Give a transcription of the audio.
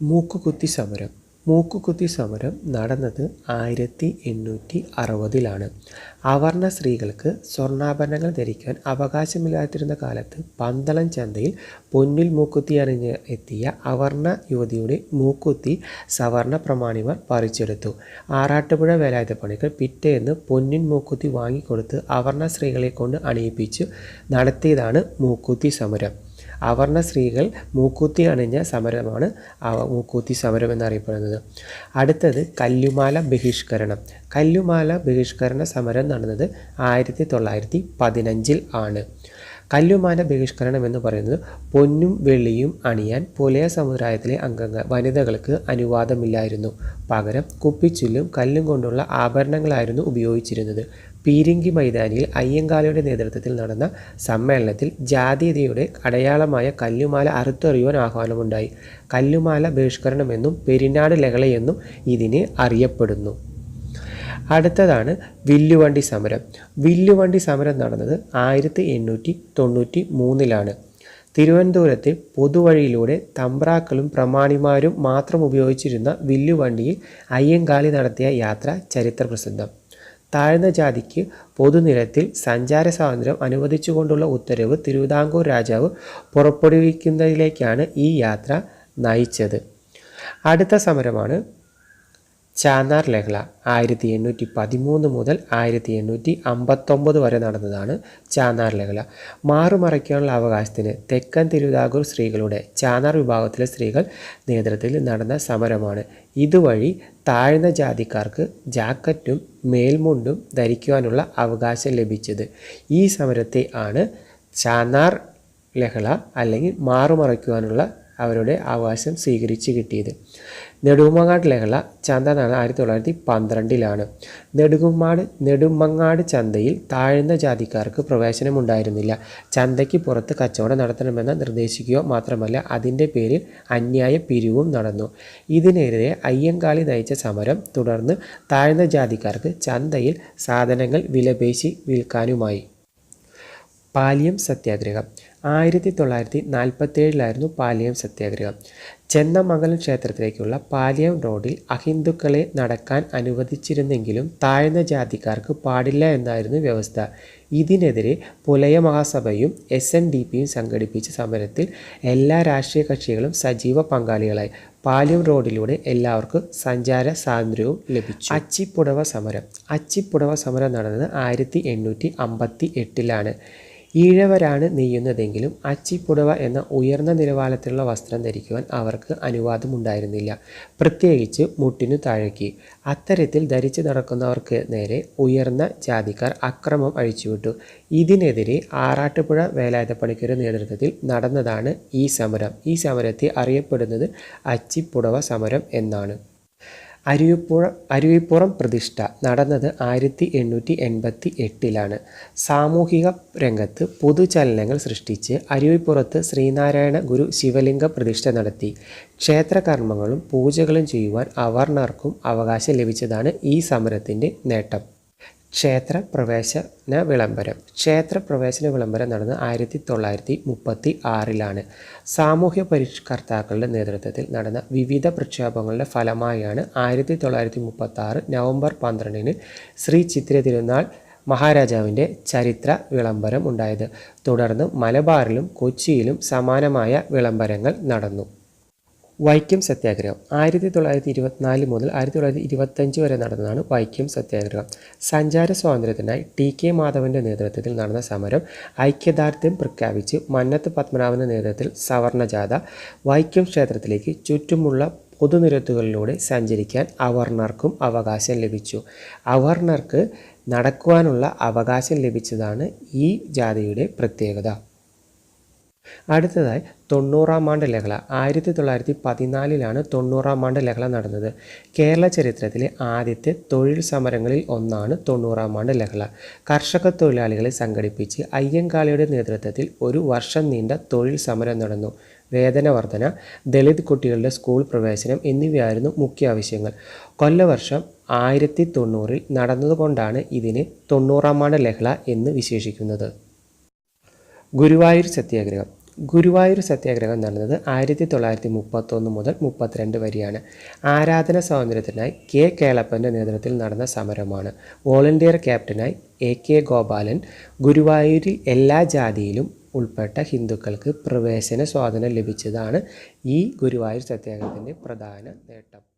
മൂക്കുകുത്തി സമരം. മൂക്കുകുത്തി സമരം നടന്നത് ആയിരത്തി എണ്ണൂറ്റി അറുപതിലാണ് അവർണ സ്ത്രീകൾക്ക് സ്വർണാഭരണങ്ങൾ ധരിക്കാൻ അവകാശമില്ലാതിരുന്ന കാലത്ത് പന്തളം ചന്തയിൽ പൊന്നിൽ മൂക്കുത്തി അണിഞ്ഞ് എത്തിയ അവർണ യുവതിയുടെ മൂക്കുത്തി സവർണ പ്രമാണിമാർ പറിച്ചെടുത്തു. ആറാട്ടുപുഴ വേലായുധ പണികൾ പിറ്റേന്ന് പൊന്നിൻ മൂക്കുത്തി വാങ്ങിക്കൊടുത്ത് അവർണ സ്ത്രീകളെ കൊണ്ട് അണിയിപ്പിച്ച് നടത്തിയതാണ് മൂക്കുത്തി സമരം. അവർണ സ്ത്രീകൾ മൂക്കൂത്തി അണിഞ്ഞ സമരമാണ് മൂക്കൂത്തി സമരം എന്നറിയപ്പെടുന്നത്. അടുത്തത് കല്ലുമാല ബഹിഷ്കരണം. കല്ലുമാല ബഹിഷ്കരണ സമരം നടന്നത് ആയിരത്തി തൊള്ളായിരത്തി പതിനഞ്ചിൽ ആണ്. കല്ലുമാല ബഹിഷ്കരണം എന്ന് പറയുന്നത് പൊന്നും വെള്ളിയും അണിയാൻ പുലയ സമുദായത്തിലെ അംഗങ്ങൾ വനിതകൾക്ക് അനുവാദമില്ലായിരുന്നു. പകരം കുപ്പിച്ചില്ലും കല്ലും കൊണ്ടുള്ള ആഭരണങ്ങളായിരുന്നു ഉപയോഗിച്ചിരുന്നത്. പീരിങ്കി മൈതാനിയിൽ അയ്യങ്കാളിയുടെ നേതൃത്വത്തിൽ നടന്ന സമ്മേളനത്തിൽ ജാതീയതയുടെ അടയാളമായ കല്ലുമാല അറുത്തെറിയുവാൻ ആഹ്വാനമുണ്ടായി. കല്ലുമാല ബഹിഷ്കരണമെന്നും പെരിനാട് ലഹളയെന്നും ഇതിനെ അറിയപ്പെടുന്നു. അടുത്തതാണ് വില്ലുവണ്ടി സമരം. വില്ലുവണ്ടി സമരം നടന്നത് ആയിരത്തി എണ്ണൂറ്റി തൊണ്ണൂറ്റി മൂന്നിലാണ് തിരുവനന്തപുരത്തെ പൊതുവഴിയിലൂടെ തമ്പ്രാക്കളും പ്രമാണിമാരും മാത്രം ഉപയോഗിച്ചിരുന്ന വില്ലുവണ്ടിയിൽ അയ്യങ്കാളി നടത്തിയ യാത്ര ചരിത്രപ്രസിദ്ധം. താഴ്ന്ന ജാതിക്ക് പൊതുനിരത്തിൽ സഞ്ചാര സ്വാതന്ത്ര്യം അനുവദിച്ചുകൊണ്ടുള്ള ഉത്തരവ് തിരുവിതാംകൂർ രാജാവ് പുറപ്പെടുവിക്കുന്നതിലേക്കാണ് ഈ യാത്ര നയിച്ചത്. അടുത്ത സമരമാണ് ചാന്നാർ ലഹള ആയിരത്തി എണ്ണൂറ്റി പതിമൂന്ന് മുതൽ ആയിരത്തി എണ്ണൂറ്റി അമ്പത്തൊമ്പത് വരെ നടന്നതാണ് ചാന്നാർ ലഹള മാറുമറയ്ക്കാനുള്ള അവകാശത്തിന് തെക്കൻ തിരുവിതാംകൂർ സ്ത്രീകളുടെ ചാന്നാർ വിഭാഗത്തിലെ സ്ത്രീകൾ നേതൃത്വത്തിൽ നടന്ന സമരമാണ്. ഇതുവഴി താഴ്ന്ന ജാതിക്കാർക്ക് ജാക്കറ്റും മേൽമുണ്ടും ധരിക്കുവാനുള്ള അവകാശം ലഭിച്ചത്. ഈ സമരത്തെ ആണ് ചാന്നാർ ലഹള അല്ലെങ്കിൽ മാറുമറയ്ക്കുവാനുള്ള അവരുടെ അവകാശം സ്വീകരിച്ച് കിട്ടിയത്. നെടുമങ്ങാട് ചന്ത നടന്നത് ആയിരത്തി തൊള്ളായിരത്തി പന്ത്രണ്ടിലാണ്. നെടുകുമാട് നെടുമങ്ങാട് ചന്തയിൽ താഴ്ന്ന ജാതിക്കാർക്ക് പ്രവേശനമുണ്ടായിരുന്നില്ല. ചന്തയ്ക്ക് പുറത്ത് കച്ചവടം നടത്തണമെന്ന് നിർദ്ദേശിക്കുകയോ മാത്രമല്ല അതിന്റെ പേരിൽ അന്യായ പിരിവും നടന്നു. ഇതിനെതിരെ അയ്യങ്കാളി നയിച്ച സമരം തുടർന്ന് താഴ്ന്ന ജാതിക്കാർക്ക് ചന്തയിൽ സാധനങ്ങൾ വിലപേശി വിൽക്കാനുമായി. പാലിയം സത്യാഗ്രഹം. ആയിരത്തി തൊള്ളായിരത്തി നാൽപ്പത്തേഴിലായിരുന്നു പാലിയം സത്യാഗ്രഹം. ചെന്നമംഗലം ക്ഷേത്രത്തിലേക്കുള്ള പാലിയം റോഡിൽ അഹിന്ദുക്കളെ നടക്കാൻ അനുവദിച്ചിരുന്നെങ്കിലും താഴ്ന്ന ജാതിക്കാർക്ക് പാടില്ല എന്നായിരുന്നു വ്യവസ്ഥ. ഇതിനെതിരെ പുലയ മഹാസഭയും എസ് എൻ ഡി പിയും സംഘടിപ്പിച്ച സമരത്തിൽ എല്ലാ രാഷ്ട്രീയ കക്ഷികളും സജീവ പങ്കാളികളായി. പാലിയം റോഡിലൂടെ എല്ലാവർക്കും സഞ്ചാര സ്വാതന്ത്ര്യവും ലഭിച്ചു. അച്ചിപ്പുടവ സമരം. അച്ചിപ്പുടവ സമരം നടന്നത് ആയിരത്തി എണ്ണൂറ്റി അമ്പത്തി എട്ടിലാണ് ഈഴവരാണ് നെയ്യുന്നതെങ്കിലും അച്ചിപ്പുടവ എന്ന ഉയർന്ന നിലവാരത്തിലുള്ള വസ്ത്രം ധരിക്കുവാൻ അവർക്ക് അനുവാദമുണ്ടായിരുന്നില്ല. പ്രത്യേകിച്ച് മുട്ടിനു താഴേക്ക്. അത്തരത്തിൽ ധരിച്ചു നടക്കുന്നവർക്ക് നേരെ ഉയർന്ന ജാതിക്കാർ അക്രമം അഴിച്ചുവിട്ടു. ഇതിനെതിരെ ആറാട്ടുപുഴ വേലായുധപ്പണിക്കരുടെ നേതൃത്വത്തിൽ നടന്നതാണ് ഈ സമരം. ഈ സമരത്തെ അറിയപ്പെടുന്നത് അച്ചിപ്പുടവ സമരം എന്നാണ്. അരുവിപ്പുഴ അരുവിപ്പുറം പ്രതിഷ്ഠ നടന്നത് ആയിരത്തി എണ്ണൂറ്റി എൺപത്തി എട്ടിലാണ് സാമൂഹിക രംഗത്ത് പൊതുചലനങ്ങൾ സൃഷ്ടിച്ച് അരുവിപ്പുറത്ത് ശ്രീനാരായണ ഗുരു ശിവലിംഗ പ്രതിഷ്ഠ നടത്തി. ക്ഷേത്രകർമ്മങ്ങളും പൂജകളും ചെയ്യുവാൻ അവർണർക്കും അവകാശം ലഭിച്ചതാണ് ഈ സമരത്തിന്റെ നേട്ടം. ക്ഷേത്ര പ്രവേശന വിളംബരം. ക്ഷേത്രപ്രവേശന വിളംബരം നടന്നത് ആയിരത്തി തൊള്ളായിരത്തി മുപ്പത്തി ആറിലാണ് സാമൂഹ്യ പരിഷ്കർത്താക്കളുടെ നേതൃത്വത്തിൽ നടന്ന വിവിധ പ്രക്ഷോഭങ്ങളുടെ ഫലമായാണ് ആയിരത്തി തൊള്ളായിരത്തി മുപ്പത്തി ആറ് നവംബർ പന്ത്രണ്ടിന് ശ്രീ ചിത്ര തിരുനാൾ മഹാരാജാവിന്റെ ചരിത്ര വിളംബരം ഉണ്ടായത്. തുടർന്ന് മലബാറിലും കൊച്ചിയിലും സമാനമായ വിളംബരങ്ങൾ നടന്നു. വൈക്കം സത്യാഗ്രഹം. ആയിരത്തി തൊള്ളായിരത്തി ഇരുപത്തിനാല് മുതൽ ആയിരത്തി തൊള്ളായിരത്തി ഇരുപത്തഞ്ച് വരെ നടന്നതാണ് വൈക്കം സത്യാഗ്രഹം. സഞ്ചാര സ്വാതന്ത്ര്യത്തിനായി ടി കെ മാധവന്റെ നേതൃത്വത്തിൽ നടന്ന സമരം ഐക്യദാർഢ്യം പ്രഖ്യാപിച്ച് മന്നത്ത് പത്മനാഭന്റെ നേതൃത്വത്തിൽ സവർണജാഥ വൈക്കം ക്ഷേത്രത്തിലേക്ക് ചുറ്റുമുള്ള പൊതുനിരത്തുകളിലൂടെ സഞ്ചരിക്കാൻ അവർണർക്കും അവകാശം ലഭിച്ചു. അവർണർക്ക് നടക്കുവാനുള്ള അവകാശം ലഭിച്ചതാണ് ഈ ജാഥയുടെ പ്രത്യേകത. അടുത്തതായി തൊണ്ണൂറാം ആണ്ട് ലഹള. ആയിരത്തി തൊള്ളായിരത്തി പതിനാലിലാണ് തൊണ്ണൂറാം ആണ്ട് ലഹള നടന്നത്. കേരള ചരിത്രത്തിലെ ആദ്യത്തെ തൊഴിൽ സമരങ്ങളിൽ ഒന്നാണ് തൊണ്ണൂറാം ആണ്ട് ലഹള. കർഷക തൊഴിലാളികളെ സംഘടിപ്പിച്ച് അയ്യങ്കാളിയുടെ നേതൃത്വത്തിൽ ഒരു വർഷം നീണ്ട തൊഴിൽ സമരം നടന്നു. വേതന വർധന ദളിത് കുട്ടികളുടെ സ്കൂൾ പ്രവേശനം എന്നിവയായിരുന്നു മുഖ്യ ആവശ്യങ്ങൾ. കൊല്ലവർഷം ആയിരത്തി തൊണ്ണൂറിൽ നടന്നതുകൊണ്ടാണ് ഇതിനെ തൊണ്ണൂറാം ആണ്ട് ലഹള എന്ന് വിശേഷിക്കുന്നത് ഗുരുവായൂർ സത്യാഗ്രഹം. ഗുരുവായൂർ സത്യാഗ്രഹം നടന്നത് ആയിരത്തി തൊള്ളായിരത്തി മുപ്പത്തൊന്ന് മുതൽ മുപ്പത്തിരണ്ട് വരെയാണ്. ആരാധന സ്വാതന്ത്ര്യത്തിനായി കെ കേളപ്പന്റെ നേതൃത്വത്തിൽ നടന്ന സമരമാണ്. വോളണ്ടിയർ ക്യാപ്റ്റനായി എ കെ ഗോപാലൻ ഗുരുവായൂരിൽ എല്ലാ ജാതിയിലും ഉൾപ്പെട്ട ഹിന്ദുക്കൾക്ക് പ്രവേശന സ്വാതന്ത്ര്യം ലഭിച്ചതാണ് ഈ ഗുരുവായൂർ സത്യാഗ്രഹത്തിന്റെ പ്രധാന നേട്ടം.